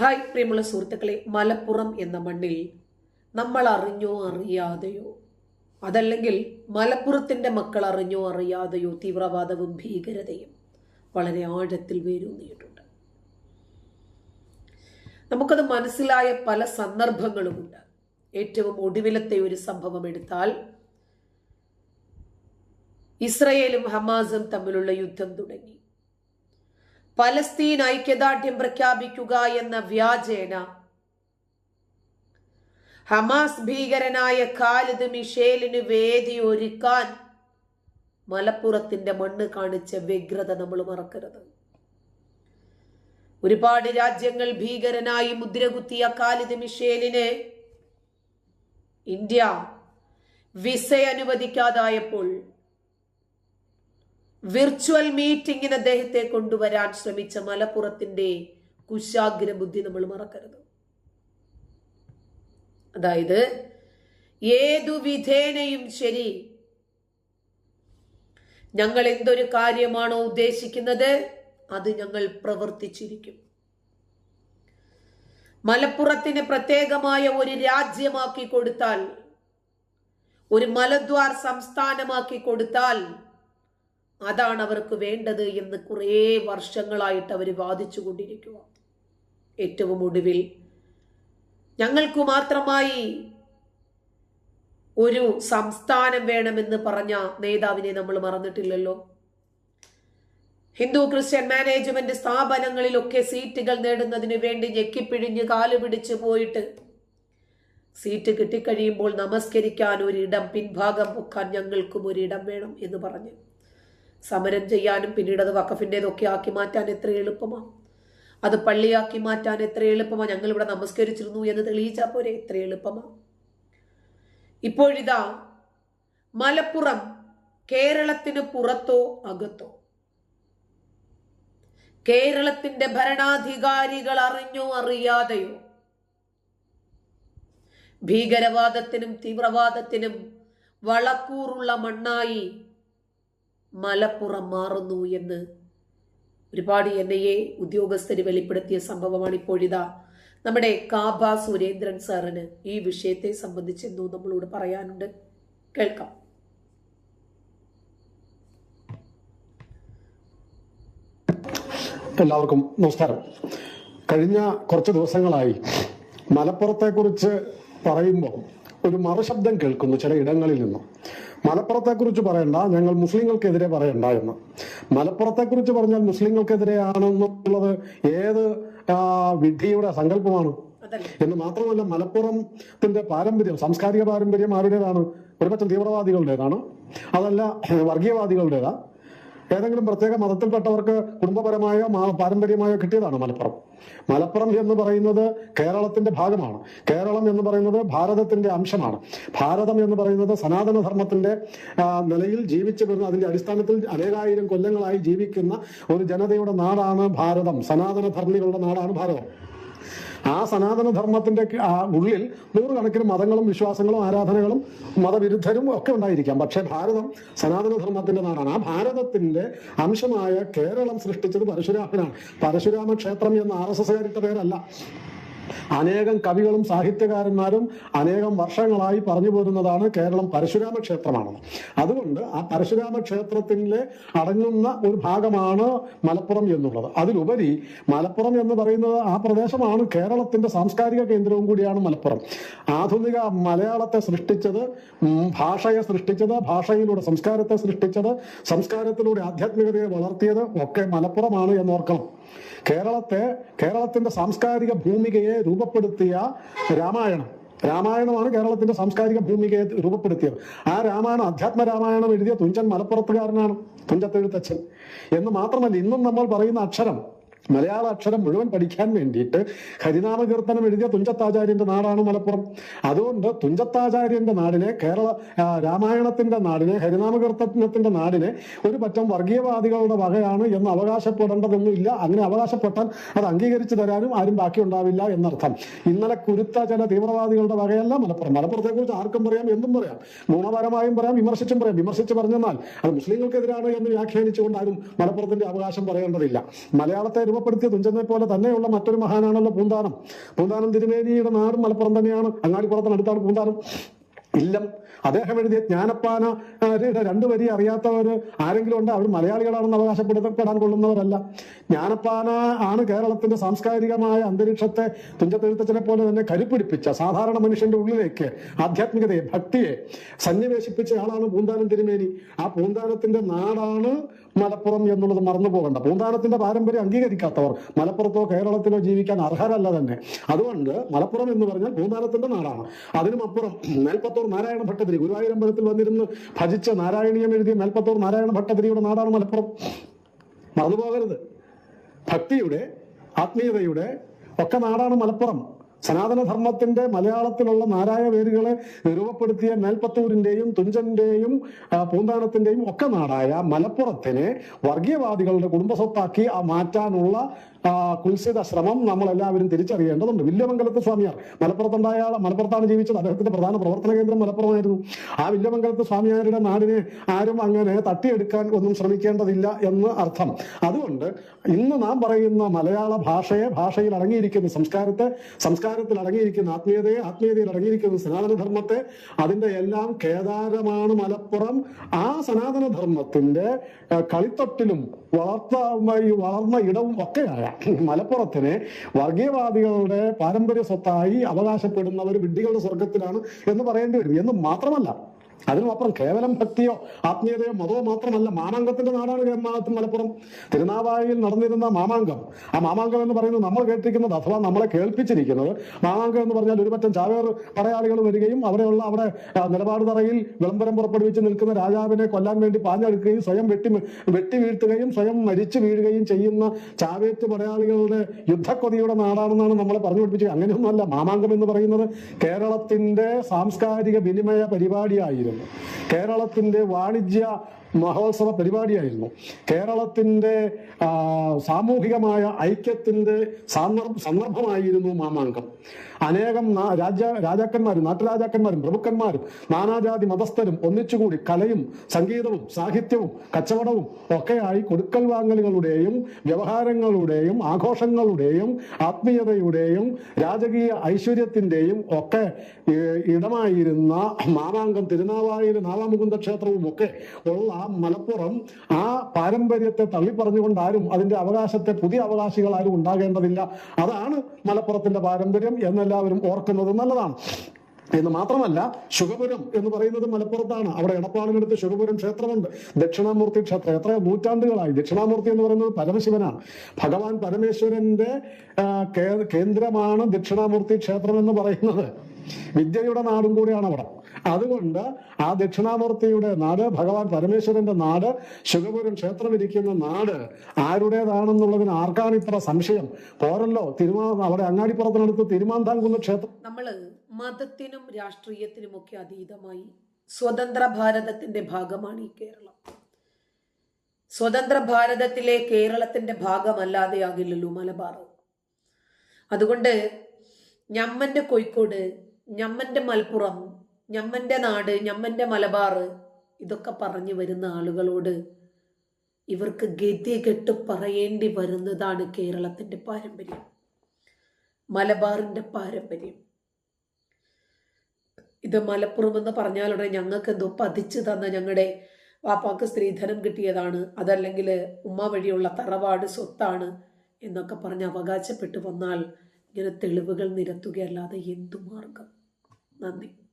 Hi പ്രിയമുള്ള സുഹൃത്തുക്കളെ മലപ്പുറം എന്ന മണ്ണിൽ നമ്മൾ അറിഞ്ഞോ അറിയാതെയോ? അതല്ലെങ്കിൽ മലപ്പുറത്തിന്റെ മക്കൾ അറിഞ്ഞോ അറിയാതെയോ തീവ്രവാദവും ഭീകരതയും വളരെ ആഴത്തിൽ വേരൂന്നിയിട്ടുണ്ട്. നമുക്കത് മനസ്സിലായ പല സന്ദർഭങ്ങളുമുണ്ട്. ഏറ്റവും ഒടുവിലത്തെ ഒരു സംഭവം എടുത്താൽ ഇസ്രയേലും ഹമാസും തമ്മിലുള്ള യുദ്ധം തുടങ്ങി. പലസ്തീൻ ഐക്യദാർഢ്യം പ്രഖ്യാപിക്കുക എന്ന വ്യാജേന. ഹമാസ് ഭീകരനായ ഖാലിദ് മിഷേലിന് വേദി ഒരുക്കാൻ മലപ്പുറത്തിന്റെ മണ്ണ് കാണിച്ച വ്യഗ്രത നമ്മൾ മറക്കരുത്. ഒരുപാട് രാജ്യങ്ങൾ ഭീകരനായി മുദ്രകുത്തിയ ഖാലിദ് മിഷേലിനെ ഇന്ത്യ വിസ അനുവദിക്കാതായപ്പോൾ വിർച്വൽ മീറ്റിംഗിന് അദ്ദേഹത്തെ കൊണ്ടുവരാൻ ശ്രമിച്ച മലപ്പുറത്തിന്റെ കുശാഗ്ര ബുദ്ധി നമ്മൾ മറക്കരുത്. അതായത് ഏതു വിധേനയും ശരി ഞങ്ങൾ എന്തൊരു കാര്യമാണോ ഉദ്ദേശിക്കുന്നത് അത് ഞങ്ങൾ പ്രവർത്തിച്ചിരിക്കും. മലപ്പുറത്തിന് പ്രത്യേകമായ ഒരു രാജ്യമാക്കി കൊടുത്താൽ ഒരു മലദ്വാർ സംസ്ഥാനമാക്കി കൊടുത്താൽ അതാണ് അവർക്ക് വേണ്ടത് എന്ന് കുറേ വർഷങ്ങളായിട്ട് അവർ വാദിച്ചു കൊണ്ടിരിക്കുക ഏറ്റവും ഒടുവിൽ ഞങ്ങൾക്ക് മാത്രമായി ഒരു സംസ്ഥാനം വേണമെന്ന് പറഞ്ഞ നേതാവിനെ നമ്മൾ മറന്നിട്ടില്ലല്ലോ. ഹിന്ദു ക്രിസ്ത്യൻ മാനേജ്മെന്റ് സ്ഥാപനങ്ങളിലൊക്കെ സീറ്റുകൾ നേടുന്നതിന് വേണ്ടി ഞെക്കിപ്പിഴിഞ്ഞ് കാൽ പിടിച്ച് പോയിട്ട് സീറ്റ് കിട്ടിക്കഴിയുമ്പോൾ നമസ്കരിക്കാൻ ഒരിടം പിൻഭാഗം പൊക്കാൻ ഞങ്ങൾക്കും ഒരിടം വേണം എന്ന് പറഞ്ഞു. സമരം ചെയ്യാനും പിന്നീട് അത് വഖഫിന്റെതൊക്കെ ആക്കി മാറ്റാൻ എത്ര എളുപ്പമാണ് അത് പള്ളിയാക്കി മാറ്റാൻ എത്ര എളുപ്പമാണ് ഞങ്ങൾ ഇവിടെ നമസ്കരിച്ചിരുന്നു എന്ന് തെളിയിച്ചാൽ പോരെ. എത്ര എളുപ്പമാണ് ഇപ്പോഴിതാ മലപ്പുറം കേരളത്തിന് പുറത്തോ അകത്തോ. കേരളത്തിന്റെ ഭരണാധികാരികൾ അറിഞ്ഞോ അറിയാതെയോ. ഭീകരവാദത്തിനും തീവ്രവാദത്തിനും വളക്കൂറുള്ള മണ്ണായി മലപ്പുറം മാറുന്നു എന്ന്. ഒരുപാട് എൻ ഐ എ ഉദ്യോഗസ്ഥര് വെളിപ്പെടുത്തിയ സംഭവമാണ് ഇപ്പോഴിതാ നമ്മുടെ കാബ സുരേന്ദ്രൻ സാറിന് ഈ വിഷയത്തെ സംബന്ധിച്ച് എന്തോ നമ്മളോട് പറയാനുണ്ട്. കേൾക്കാം. എല്ലാവർക്കും നമസ്കാരം. കഴിഞ്ഞ കുറച്ച് ദിവസങ്ങളായി മലപ്പുറത്തെക്കുറിച്ച് പറയുമ്പോൾ ഒരു മറുശബ്ദം കേൾക്കുന്നു ചില ഇടങ്ങളിൽ നിന്നും. മലപ്പുറത്തെക്കുറിച്ച് പറയണ്ട ഞങ്ങൾ മുസ്ലിങ്ങൾക്കെതിരെ പറയണ്ട എന്ന്. മലപ്പുറത്തെക്കുറിച്ച് പറഞ്ഞാൽ മുസ്ലിങ്ങൾക്കെതിരെയാണെന്നുള്ളത് ഏത് ആ, വിധിയുടെ സങ്കല്പമാണ്? എന്ന് മാത്രമല്ല മലപ്പുറത്തിന്റെ പാരമ്പര്യം സാംസ്കാരിക പാരമ്പര്യം ആരുടേതാണ്? ഒരുപറ്റം തീവ്രവാദികളുടേതാണ്. അതല്ല വർഗീയവാദികളുടേതാ. ഏതെങ്കിലും പ്രത്യേക മതത്തിൽപ്പെട്ടവർക്ക് കുടുംബപരമായോ പാരമ്പര്യമായോ കിട്ടിയതാണ് മലപ്പുറം? മലപ്പുറം എന്ന് പറയുന്നത് കേരളത്തിന്റെ ഭാഗമാണ്. കേരളം എന്ന് പറയുന്നത് ഭാരതത്തിന്റെ അംശമാണ്. ഭാരതം എന്ന് പറയുന്നത് സനാതന ധർമ്മത്തിന്റെ നിലയിൽ ജീവിച്ചു വരുന്ന അതിന്റെ അടിസ്ഥാനത്തിൽ അനേകായിരം കൊല്ലങ്ങളായി ജീവിക്കുന്ന ഒരു ജനതയുടെ നാടാണ് ഭാരതം. സനാതന ധർമ്മികളുടെ നാടാണ് ഭാരതം. ആ സനാതന ധർമ്മത്തിന്റെ ഉള്ളിൽ നൂറുകണക്കിന് മതങ്ങളും വിശ്വാസങ്ങളും ആരാധനകളും മതവിരുദ്ധരും ഒക്കെ ഉണ്ടായിരിക്കാം. പക്ഷേ ഭാരതം സനാതന ധർമ്മത്തിന്റെ നാടാണ്. ആ ഭാരതത്തിന്റെ അംശമായ കേരളം സൃഷ്ടിച്ചത് പരശുരാമനാണ്. പരശുരാമ ക്ഷേത്രം എന്ന ആർ എസ് എസ്കാരിട്ട പേരല്ല. അനേകം കവികളും സാഹിത്യകാരന്മാരും അനേകം വർഷങ്ങളായി പറഞ്ഞു പോരുന്നതാണ് കേരളം പരശുരാമ ക്ഷേത്രമാണെന്ന് അതുകൊണ്ട് ആ പരശുരാമ ക്ഷേത്രത്തിലെ അടങ്ങുന്ന ഒരു ഭാഗമാണ് മലപ്പുറം എന്നുള്ളത്. അതിലുപരി മലപ്പുറം എന്ന് പറയുന്നത് ആ പ്രദേശമാണ് കേരളത്തിന്റെ സാംസ്കാരിക കേന്ദ്രവും കൂടിയാണ് മലപ്പുറം. ആധുനിക മലയാളത്തെ സൃഷ്ടിച്ചത് ഭാഷയെ സൃഷ്ടിച്ചത് ഭാഷയിലൂടെ സംസ്കാരത്തെ സൃഷ്ടിച്ചത് സംസ്കാരത്തിലൂടെ ആധ്യാത്മികതയെ വളർത്തിയത് ഒക്കെ മലപ്പുറമാണ് എന്നോർക്കണം. കേരളത്തെ കേരളത്തിന്റെ സാംസ്കാരിക ഭൂമികയെ രൂപപ്പെടുത്തിയ രാമായണം. രാമായണമാണ് കേരളത്തിന്റെ സാംസ്കാരിക ഭൂമികയെ രൂപപ്പെടുത്തിയത്. ആ രാമായണം അധ്യാത്മ രാമായണം എഴുതിയ തുഞ്ചൻ മലപ്പുറത്തുകാരനാണ് തുഞ്ചത്തെഴുത്തച്ഛൻ. എന്ന് മാത്രമല്ല ഇന്നും നമ്മൾ പറയുന്ന അക്ഷരം മലയാള അക്ഷരം മുഴുവൻ പഠിക്കാൻ വേണ്ടിയിട്ട് ഹരിനാമ കീർത്തനം എഴുതിയ തുഞ്ചത്താചാര്യന്റെ നാടാണ് മലപ്പുറം. അതുകൊണ്ട് തുഞ്ചത്താചാര്യന്റെ നാടിനെ കേരള രാമായണത്തിന്റെ നാടിനെ ഹരിനാമ കീർത്തനത്തിന്റെ നാടിനെ ഒരു പറ്റം വർഗീയവാദികളുടെ വകയാണ് എന്ന് അവകാശപ്പെടേണ്ടതൊന്നുമില്ല. അങ്ങനെ അവകാശപ്പെട്ടാൽ അത് അംഗീകരിച്ചു തരാനും ആരും ബാക്കിയുണ്ടാവില്ല എന്നർത്ഥം. ഇന്നലെ കുരുത്ത ചില തീവ്രവാദികളുടെ വകയല്ല മലപ്പുറം. മലപ്പുറത്തെ കുറിച്ച് ആർക്കും പറയാം എന്തും പറയാം. ഗുണപരമായും പറയാം വിമർശിച്ചും പറയാം. വിമർശിച്ച് പറഞ്ഞെന്നാൽ അത് മുസ്ലിങ്ങൾക്കെതിരാണ് എന്ന് വ്യാഖ്യാനിച്ചുകൊണ്ട് ആരും മലപ്പുറത്തിന്റെ അവകാശം പറയേണ്ടതില്ല. മലയാളത്തെ രൂപപ്പെടുത്തിയ തുഞ്ചനെ പോലെ തന്നെയുള്ള മറ്റൊരു മഹാനാണല്ലോ പൂന്താനം. പൂന്താനം തിരുമേനിയുടെ നാടും മലപ്പുറം തന്നെയാണ്. അങ്ങാടിപ്പുറത്തിനടുത്താണ് പൂന്താനം. ഇല്ലം. അദ്ദേഹം എഴുതിയ ജ്ഞാനപ്പാന രണ്ട് വരി അറിയാത്തവർ ആരെങ്കിലും ഉണ്ട്? അവർ മലയാളികളാണെന്ന് അവകാശപ്പെടുത്തപ്പെടാൻ കൊള്ളുന്നവരല്ല. ജ്ഞാനപ്പാന ആണ് കേരളത്തിന്റെ സാംസ്കാരികമായ അന്തരീക്ഷത്തെ തുഞ്ചത്തെഴുത്തച്ഛനെ പോലെ തന്നെ കരുപ്പിടിപ്പിച്ച സാധാരണ മനുഷ്യന്റെ ഉള്ളിലേക്ക് ആധ്യാത്മികതയെ ഭക്തിയെ സന്നിവേശിപ്പിച്ച ആളാണ് പൂന്താനം തിരുമേനി. ആ പൂന്താനത്തിന്റെ നാടാണ് മലപ്പുറം എന്നുള്ളത് മറന്നു പോകണ്ട. പൂന്താനത്തിന്റെ പാരമ്പര്യം അംഗീകരിക്കാത്തവർ മലപ്പുറത്തോ കേരളത്തിലോ ജീവിക്കാൻ അർഹരല്ല തന്നെ. അതുകൊണ്ട് മലപ്പുറം എന്ന് പറഞ്ഞാൽ പൂന്താനത്തിന്റെ നാടാണ്. അതിനുമപ്പുറം മേൽപ്പത്തൂർ നാരായണ ഭട്ടതിരി ഗുരുവായൂരമ്പലത്തിൽ വന്നിരുന്ന് ഭജിച്ച നാരായണീയം എഴുതിയ മേൽപ്പത്തൂർ നാരായണ ഭട്ടതിരിയുടെ നാടാണ് മലപ്പുറം. മറന്നു പോകരുത്. ഭക്തിയുടെ ആത്മീയതയുടെ ഒക്കെ നാടാണ് മലപ്പുറം. സനാതനധർമ്മത്തിന്റെ മലയാളത്തിലുള്ള നാരായ വേരുകളെ രൂപപ്പെടുത്തിയ മേൽപ്പത്തൂരിന്റെയും തുഞ്ചന്റെയും പൂന്താനത്തിന്റെയും ഒക്കെ നാടായ മലപ്പുറത്തിനെ വർഗീയവാദികളുടെ കുടുംബസ്വത്താക്കി മാറ്റാനുള്ള കുൽസിത ശ്രമം നമ്മൾ എല്ലാവരും തിരിച്ചറിയേണ്ടതുണ്ട്. വില്യമംഗലത്ത് സ്വാമിയാർ മലപ്പുറത്തുണ്ടായ മലപ്പുറത്താണ് ജീവിച്ചത്. അദ്ദേഹത്തിന്റെ പ്രധാന പ്രവർത്തന കേന്ദ്രം മലപ്പുറമായിരുന്നു. ആ വില്യമംഗലത്ത് സ്വാമിയാരുടെ നാടിനെ ആരും അങ്ങനെ തട്ടിയെടുക്കാൻ ഒന്നും ശ്രമിക്കേണ്ടതില്ല എന്ന് അർത്ഥം. അതുകൊണ്ട് ഇന്ന് നാം പറയുന്ന മലയാള ഭാഷയെ ഭാഷയിൽ അടങ്ങിയിരിക്കുന്ന സംസ്കാരത്തെ സംസ്കാരത്തിൽ അടങ്ങിയിരിക്കുന്ന ആത്മീയതയെ ആത്മീയതയിൽ അടങ്ങിയിരിക്കുന്ന സനാതനധർമ്മത്തെ അതിന്റെ എല്ലാം കേദാരമാണ് മലപ്പുറം. ആ സനാതനധർമ്മത്തിന്റെ കളിത്തൊട്ടിലും വളർത്ത ഈ വളർന്ന ഇടവും ഒക്കെയായ മലപ്പുറത്തിനെ വർഗീയവാദികളുടെ പാരമ്പര്യ സ്വത്തായി അവകാശപ്പെടുന്നവർ വിഡ്ഢികളുടെ സ്വർഗത്തിലാണ് എന്ന് പറയേണ്ടി വരും. എന്ന് മാത്രമല്ല അതിനുമപ്പുറം കേവലം ഭക്തിയോ ആത്മീയതയോ മതമോ മാത്രമല്ല മാമാങ്കത്തിന്റെ നാടാണ് കേരളത്തിൽ മലപ്പുറം. തിരുനാവായിൽ നടന്നിരുന്ന മാമാങ്കം. ആ മാമാങ്കം എന്ന് പറയുന്നത് നമ്മൾ കേട്ടിരിക്കുന്നത് അഥവാ നമ്മളെ കേൾപ്പിച്ചിരിക്കുന്നത്. മാമാങ്കം എന്ന് പറഞ്ഞാൽ ഒരുപറ്റം ചാവേർ പടയാളികൾ വരികയും അവിടെയുള്ള അവിടെ നിലപാട് തറയിൽ വിളംബരം പുറപ്പെടുവിച്ച് നിൽക്കുന്ന രാജാവിനെ കൊല്ലാൻ വേണ്ടി പാഞ്ഞെടുക്കുകയും സ്വയം വെട്ടി വെട്ടി വീഴ്ത്തുകയും സ്വയം മരിച്ചു വീഴുകയും ചെയ്യുന്ന ചാവേറ്റ് പടയാളികളുടെ യുദ്ധക്കൊതിയുടെ നാടാണെന്നാണ് നമ്മളെ പറഞ്ഞു പഠിപ്പിച്ചത്. അങ്ങനെയൊന്നുമല്ല മാമാങ്കം എന്ന് പറയുന്നത് കേരളത്തിന്റെ സാംസ്കാരിക വിനിമയ പരിപാടിയായിരുന്നു. കേരളത്തിന്റെ വാണിജ്യ മഹോത്സവ പരിപാടിയായിരുന്നു. കേരളത്തിന്റെ സാമൂഹികമായ ഐക്യത്തിന്റെ സന്ദർഭമായിരുന്നു മാമാങ്കം. അനേകം രാജ രാജാക്കന്മാരും നാട്ടുരാജാക്കന്മാരും പ്രഭുക്കന്മാരും നാനാജാതി മതസ്ഥരും ഒന്നിച്ചുകൂടി കലയും സംഗീതവും സാഹിത്യവും കച്ചവടവും ഒക്കെയായി കൊടുക്കൽ വാങ്ങലുകളുടെയും വ്യവഹാരങ്ങളുടെയും ആഘോഷങ്ങളുടെയും ആത്മീയതയുടെയും രാജകീയ ഐശ്വര്യത്തിന്റെയും ഒക്കെ ഇടമായിരുന്ന മാമാങ്കം തിരുനാവായിലെ നാവാമുകുന്ദ ക്ഷേത്രവും ഒക്കെ ഉള്ള മലപ്പുറം ആ പാരമ്പര്യത്തെ തള്ളിപ്പറഞ്ഞുകൊണ്ട് ആരും അതിന്റെ അവകാശത്തെ പുതിയ അവകാശികൾ ആരും ഉണ്ടാകേണ്ടതില്ല. അതാണ് മലപ്പുറത്തിന്റെ പാരമ്പര്യം എന്നെല്ലാവരും ഓർക്കുന്നത് നല്ലതാണ്. എന്ന് മാത്രമല്ല ശുഭപുരം എന്ന് പറയുന്നത് മലപ്പുറത്താണ്. അവിടെ എടപ്പാളിനടുത്ത് ശുഭപുരം ക്ഷേത്രമുണ്ട്. ദക്ഷിണാമൂർത്തി ക്ഷേത്രം. എത്ര നൂറ്റാണ്ടുകളായി. ദക്ഷിണാമൂർത്തി എന്ന് പറയുന്നത് പരമശിവനാണ്. ഭഗവാൻ പരമേശ്വരന്റെ കേന്ദ്രമാണ് ദക്ഷിണാമൂർത്തി ക്ഷേത്രം എന്ന് പറയുന്നത്. വിദ്യയുടെ നാടും കൂടിയാണ് അവിടെ. അതുകൊണ്ട് ആ ദക്ഷിണാമൂർത്തിയുടെ നാട് ഭഗവാൻ പരമേശ്വരന്റെ നാട് ശുഗപുരം ക്ഷേത്രം ഇരിക്കുന്ന നാട് ആരുടേതാണെന്നുള്ളതിന് ആർക്കാണ് ഇത്ര സംശയം? പോരല്ലോ തിരുമാ അവിടെ അങ്ങാടിപ്പുറത്തിനടുത്ത് തിരുമാന്താംകുന്ന് ക്ഷേത്രം. നമ്മൾ മതത്തിനും രാഷ്ട്രീയത്തിനും ഒക്കെ അതീതമായി സ്വതന്ത്ര ഭാരതത്തിന്റെ ഭാഗമാണ് ഈ കേരളം. സ്വതന്ത്ര ഭാരതത്തിലെ കേരളത്തിന്റെ ഭാഗമല്ലാതെ ആകില്ലല്ലോ മലബാർ അതുകൊണ്ട് ഞമ്മന്റെ കോഴിക്കോട് ഞമ്മന്റെ മലപ്പുറം ഞമ്മന്റെ നാട് ഞമ്മന്റെ മലബാർ ഇതൊക്കെ പറഞ്ഞു വരുന്ന ആളുകളോട് ഇവർക്ക് ഗതികെട്ട് പറയേണ്ടി വരുന്നതാണ് കേരളത്തിന്റെ പാരമ്പര്യം. മലബാറിന്റെ പാരമ്പര്യം. ഇത് മലപ്പുറം എന്ന് പറഞ്ഞാലുടനെ ഞങ്ങൾക്ക് എന്തോ പതിച്ചു തന്ന ഞങ്ങളുടെ വാപ്പാക്ക് സ്ത്രീധനം കിട്ടിയതാണ്. അതല്ലെങ്കിൽ ഉമ്മ വഴിയുള്ള തറവാട് സ്വത്താണ് എന്നൊക്കെ പറഞ്ഞ് അവകാശപ്പെട്ടു വന്നാൽ ഇങ്ങനെ തെളിവുകൾ നിരത്തുകയല്ലാതെ എന്തു മാർഗം? നന്ദി.